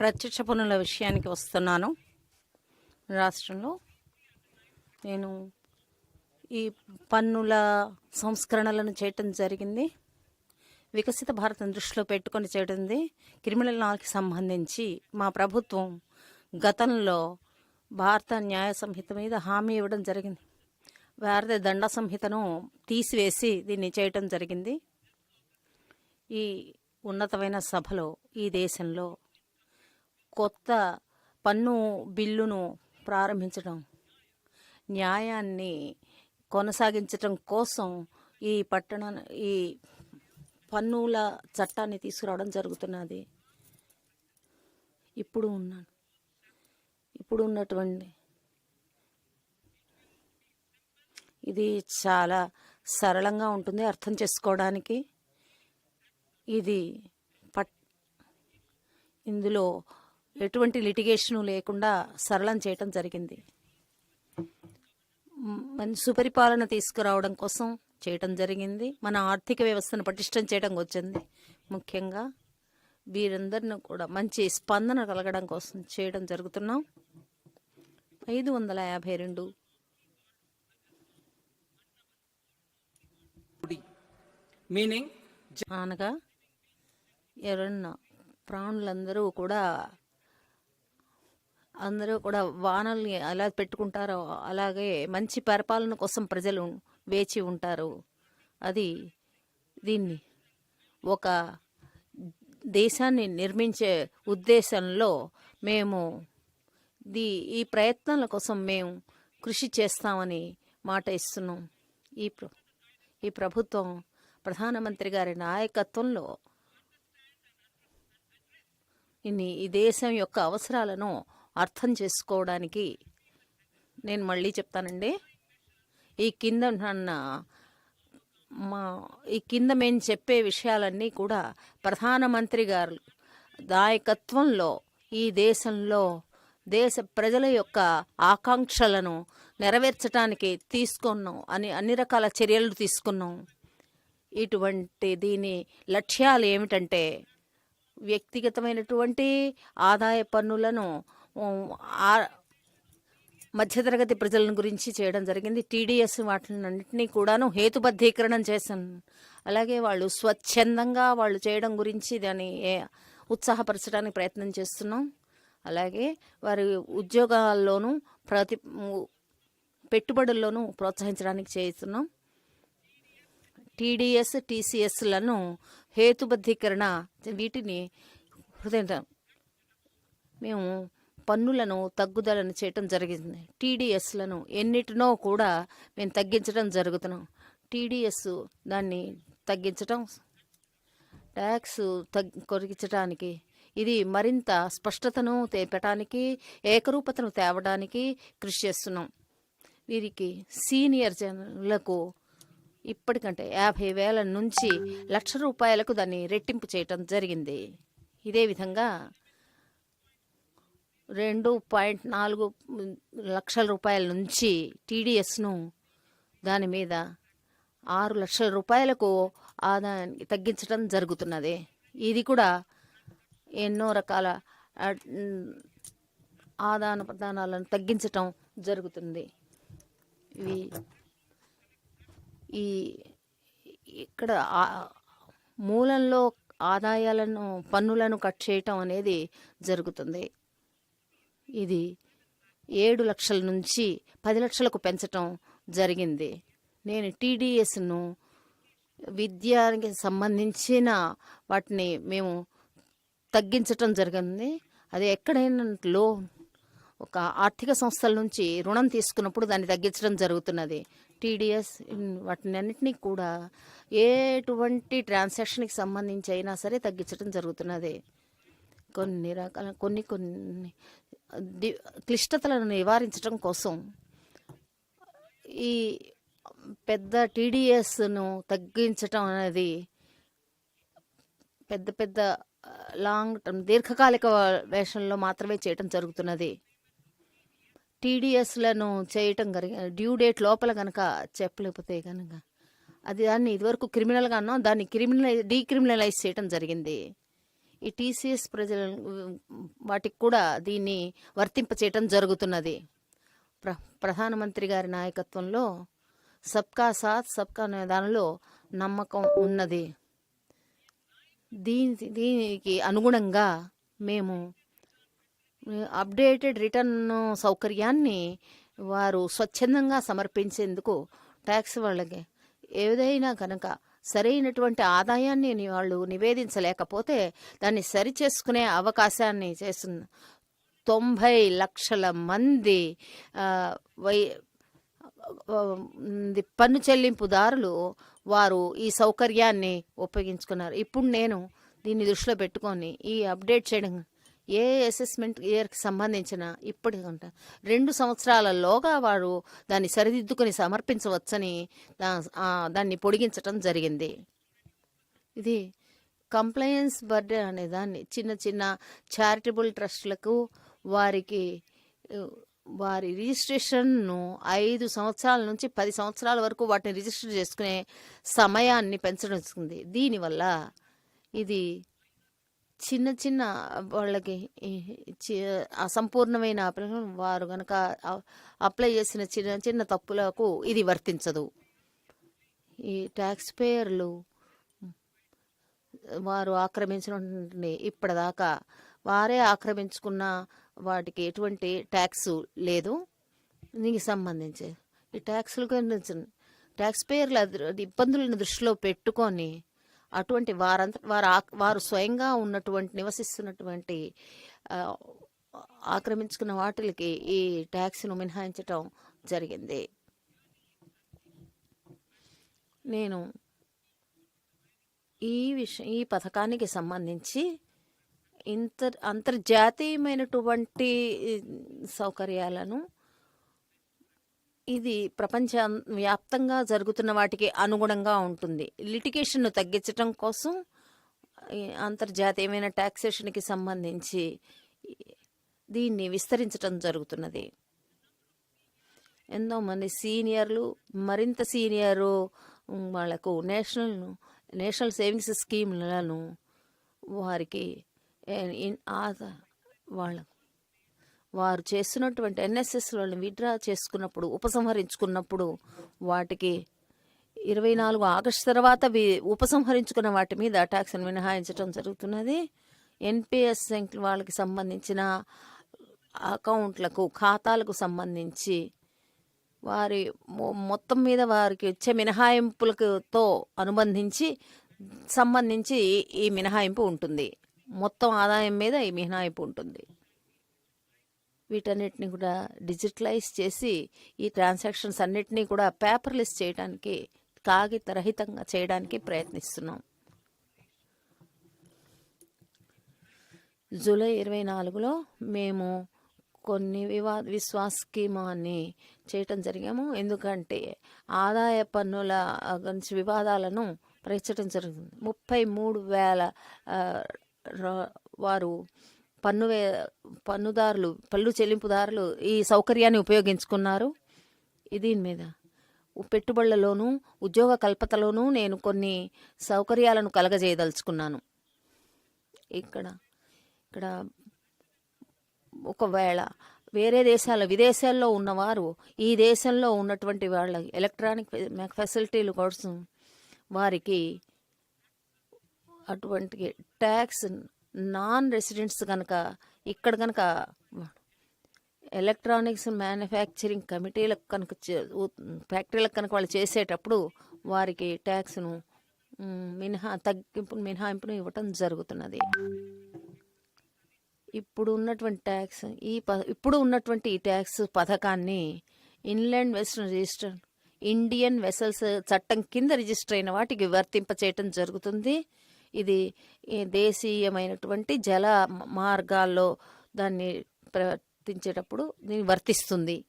ప్రత్యక్ష పన్నుల విషయానికి వస్తున్నాను. రాష్ట్రంలో నేను ఈ పన్నుల సంస్కరణలను చేయటం జరిగింది. వికసిత భారతం దృష్టిలో పెట్టుకొని చేయడంది క్రిమినల్ లాకి సంబంధించి మా ప్రభుత్వం గతంలో భారత న్యాయ సంహిత మీద హామీ ఇవ్వడం జరిగింది. భారత దండ సంహితను తీసివేసి దీన్ని చేయటం జరిగింది. ఈ ఉన్నతమైన సభలో ఈ దేశంలో కొత్త పన్ను బిల్లును ప్రారంభించడం న్యాయాన్ని కొనసాగించటం కోసం ఈ పట్టణ ఈ పన్నుల చట్టాన్ని తీసుకురావడం జరుగుతున్నది. ఇప్పుడు ఉన్నాను. ఇప్పుడు ఉన్నటువంటి ఇది చాలా సరళంగా ఉంటుంది అర్థం చేసుకోవడానికి. ఇది పట్ ఇందులో ఎటువంటి లిటిగేషను లేకుండా సరళం చేయటం జరిగింది. మ్, మంచి సుపరిపాలన తీసుకురావడం కోసం చేయటం జరిగింది. మన ఆర్థిక వ్యవస్థను పటిష్టం చేయడం వచ్చింది. ముఖ్యంగా వీరందరిని కూడా మంచి స్పందన కలగడం కోసం చేయడం జరుగుతున్నాం. ఐదు వందల యాభై రెండు meaning అనగా ఎవరన్నా ప్రాణులందరూ కూడా అందరూ కూడా వానల్ని ఎలా పెట్టుకుంటారో అలాగే మంచి పరిపాలన కోసం ప్రజలు వేచి ఉంటారు. అది దీన్ని ఒక దేశాన్ని నిర్మించే ఉద్దేశంలో మేము దీ ఈ ప్రయత్నాల కోసం మేము కృషి చేస్తామని మాట ఇస్తున్నాం. ఈ ప్ర ఈ ప్రభుత్వం ప్రధానమంత్రి గారి నాయకత్వంలో ఇన్ని ఈ దేశం యొక్క అవసరాలను అర్థం చేసుకోవడానికి నేను మళ్ళీ చెప్తానండి. ఈ కింద నన్న మా ఈ కింద మేము చెప్పే విషయాలన్నీ కూడా ప్రధానమంత్రి గారు దాయకత్వంలో ఈ దేశంలో దేశ ప్రజల యొక్క ఆకాంక్షలను నెరవేర్చడానికి తీసుకున్నాం. అని అన్ని రకాల చర్యలు తీసుకున్నాం. ఇటువంటి దీని లక్ష్యాలు ఏమిటంటే వ్యక్తిగతమైనటువంటి ఆదాయ పన్నులను మధ్యతరగతి ప్రజల గురించి చేయడం జరిగింది. టీడీఎస్ వాటినన్నింటినీ కూడాను హేతుబద్ధీకరణం చేశాను అలాగే వాళ్ళు స్వచ్ఛందంగా వాళ్ళు చేయడం గురించి దాన్ని ఉత్సాహపరచడానికి ప్రయత్నం చేస్తున్నాం. అలాగే వారి ఉద్యోగాల్లోనూ ప్రతి పెట్టుబడుల్లోనూ ప్రోత్సహించడానికి చేస్తున్నాం. టీడీఎస్ టీసీఎస్లను హేతుబద్ధీకరణ వీటిని హృదయం మేము పన్నులను తగ్గుదలను చేయటం జరిగింది. టీడీఎస్లను ఎన్నిటినో కూడా మేము తగ్గించడం జరుగుతున్నాం. టీడీఎస్ దాన్ని తగ్గించటం ట్యాక్స్ తగ్ కొరిగించడానికి ఇది మరింత స్పష్టతను తేపటానికి ఏకరూపతను తేవడానికి కృషి చేస్తున్నాం. వీరికి సీనియర్ జనులకు ఇప్పటికంటే యాభై వేల నుంచి లక్ష రూపాయలకు దాన్ని రెట్టింపు చేయటం జరిగింది. ఇదే విధంగా రెండు పాయింట్ నాలుగు లక్షల రూపాయల నుంచి టీడీఎస్ను దాని మీద ఆరు లక్షల రూపాయలకు ఆదాయాన్ని తగ్గించడం జరుగుతున్నది. ఇది కూడా ఎన్నో రకాల ఆదాన ప్రదానాలను తగ్గించటం జరుగుతుంది. ఇవి ఈ ఇక్కడ మూలంలో ఆదాయాలను పన్నులను కట్ చేయటం అనేది జరుగుతుంది. ఇది ఏడు లక్షల నుంచి పది లక్షలకు పెంచటం జరిగింది. నేను టీడీఎస్ను విద్యానికి సంబంధించిన వాటిని మేము తగ్గించటం జరిగింది. అది ఎక్కడైనా లో ఒక ఆర్థిక సంస్థల నుంచి రుణం తీసుకున్నప్పుడు దాన్ని తగ్గించడం జరుగుతున్నది. టీడీఎస్ వాటిని అన్నింటినీ కూడా ఎటువంటి ట్రాన్సాక్షన్కి సంబంధించి అయినా సరే తగ్గించడం జరుగుతున్నది. కొన్ని రకాల కొన్ని కొన్ని క్లిష్టతలను నివారించడం కోసం ఈ పెద్ద టీడీఎస్ను తగ్గించటం అనేది పెద్ద పెద్ద లాంగ్ టర్మ్ దీర్ఘకాలిక వేషంలో మాత్రమే చేయటం జరుగుతున్నది. టీడీఎస్లను చేయటం కనుక డ్యూ డేట్ లోపల కనుక చెప్పలేకపోతే కనుక అది దాన్ని ఇదివరకు క్రిమినల్గా అన్నాం దాన్ని క్రిమినలైజ్ డీక్రిమినలైజ్ చేయటం జరిగింది. ఈ టీసీఎస్ ప్రజల వాటికి కూడా దీన్ని వర్తింపచేయటం జరుగుతున్నది. ప్ర ప్రధానమంత్రి గారి నాయకత్వంలో సబ్కా సాత్ సబ్కా నిదానంలో నమ్మకం ఉన్నది. దీని దీనికి అనుగుణంగా మేము అప్డేటెడ్ రిటర్న్ సౌకర్యాన్ని వారు స్వచ్ఛందంగా సమర్పించేందుకు ట్యాక్స్ వాళ్ళకి ఏదైనా కనుక సరైనటువంటి ఆదాయాన్ని వాళ్ళు నివేదించలేకపోతే దాన్ని సరిచేసుకునే అవకాశాన్ని చేస్తున్న తొంభై లక్షల మంది వై పన్ను చెల్లింపుదారులు వారు ఈ సౌకర్యాన్ని ఉపయోగించుకున్నారు. ఇప్పుడు నేను దీన్ని దృష్టిలో పెట్టుకొని ఈ అప్డేట్ చేయడం ఏ అసెస్మెంట్ ఇయర్కి సంబంధించిన ఇప్పటి రెండు సంవత్సరాలలోగా వారు దాన్ని సరిదిద్దుకొని సమర్పించవచ్చని దాన్ని పొడిగించటం జరిగింది. ఇది కంప్లయన్స్ బర్డే అనే దాన్ని చిన్న చిన్న చారిటబుల్ ట్రస్టులకు వారికి వారి రిజిస్ట్రేషన్ను ఐదు సంవత్సరాల నుంచి పది సంవత్సరాల వరకు వాటిని రిజిస్టర్ చేసుకునే సమయాన్ని పెంచడం జరిగింది. దీనివల్ల ఇది చిన్న చిన్న వాళ్ళకి చి- అసంపూర్ణమైన వారు కనుక అప్లై చేసిన చిన్న చిన్న తప్పులకు ఇది వర్తించదు. ఈ ట్యాక్స్ పేయర్లు వారు ఆక్రమించినటువంటి ఇప్పటిదాకా వారే ఆక్రమించుకున్న వాటికి ఎటువంటి ట్యాక్స్ లేదు. దీనికి సంబంధించి ఈ ట్యాక్స్ల గురించి ట్యాక్స్ పేయర్ల ఇబ్బందులను దృష్టిలో పెట్టుకొని అటువంటి వారంత వారు ఆక్- వారు స్వయంగా ఉన్నటువంటి నివసిస్తున్నటువంటి ఆక్రమించుకున్న వాటికి ఈ ట్యాక్స్ను మినహాయించటం జరిగింది. నేను ఈ విషయం ఈ పథకానికి సంబంధించి ఇంత అంతర్జాతీయమైనటువంటి సౌకర్యాలను ఇది ప్రపంచ వ్యాప్తంగా జరుగుతున్న వాటికి అనుగుణంగా ఉంటుంది. లిటిగేషన్ను తగ్గించడం కోసం అంతర్జాతీయమైన ట్యాక్సేషన్కి సంబంధించి దీన్ని విస్తరించడం జరుగుతున్నది. ఎంతోమంది సీనియర్లు మరింత సీనియరు వాళ్ళకు నేషనల్ నేషనల్ సేవింగ్స్ స్కీమ్లను వారికి ఏ- వాళ్ళ వారు చేస్తున్నటువంటి ఎన్ఎస్ఎస్ వాళ్ళని విత్డ్రా చేసుకున్నప్పుడు ఉపసంహరించుకున్నప్పుడు వాటికి ఇరవై నాలుగు ఆగస్టు తర్వాత వి- ఉపసంహరించుకున్న వాటి మీద ట్యాక్స్ మినహాయించడం జరుగుతున్నది. ఎన్పిఎస్ వాళ్ళకి సంబంధించిన అకౌంట్లకు ఖాతాలకు సంబంధించి వారి మొ- మొత్తం మీద వారికి వచ్చే మినహాయింపులతో అనుబంధించి సంబంధించి ఈ మినహాయింపు ఉంటుంది. మొత్తం ఆదాయం మీద ఈ మినహాయింపు ఉంటుంది. వీటన్నిటిని కూడా డిజిటలైజ్ చేసి ఈ ట్రాన్సాక్షన్స్ అన్నిటినీ కూడా పేపర్లెస్ చేయడానికి కాగిత రహితంగా చేయడానికి ప్రయత్నిస్తున్నాం. జూలై ఇరవై నాలుగులో మేము కొన్ని వివా విశ్వాస స్కీమాన్ని చేయటం జరిగాము. ఎందుకంటే ఆదాయ పన్నుల గురించి వివాదాలను ప్రకటించడం జరుగుతుంది ముప్పై మూడు వేల వారు పన్ను వే- పన్నుదారులు పన్ను చెల్లింపుదారులు ఈ సౌకర్యాన్ని ఉపయోగించుకున్నారు. దీని మీద పెట్టుబడులలోనూ ఉద్యోగ కల్పతలోనూ నేను కొన్ని సౌకర్యాలను కలగజేయదలుచుకున్నాను. ఇక్కడ ఇక్కడ ఒకవేళ వేరే దేశాల విదేశాల్లో ఉన్నవారు ఈ దేశంలో ఉన్నటువంటి వాళ్ళ ఎలక్ట్రానిక్ ఫెసిలిటీలు కోసం వారికి అటువంటి ట్యాక్స్ నాన్ రెసిడెంట్స్ కనుక ఇక్కడ కనుక ఎలక్ట్రానిక్స్ మ్యానుఫ్యాక్చరింగ్ కమిటీలకు కనుక చే- ఫ్యాక్టరీలకు కనుక వాళ్ళు చేసేటప్పుడు వారికి ట్యాక్స్ను మినహా తగ్గింపు మినహాయింపును ఇవ్వటం జరుగుతున్నది. ఇప్పుడు ఉన్నటువంటి ట్యాక్స్ ఈ ప ఇప్పుడు ఉన్నటువంటి ఈ ట్యాక్స్ పథకాన్ని inland western register Indian vessels చట్టం కింద రిజిస్టర్ అయిన వాటికి వర్తింపచేయటం జరుగుతుంది. ఇది దేశీయమైనటువంటి జల మార్గాల్లో దాన్ని ప్రవర్తించేటప్పుడు దీన్ని వర్తిస్తుంది.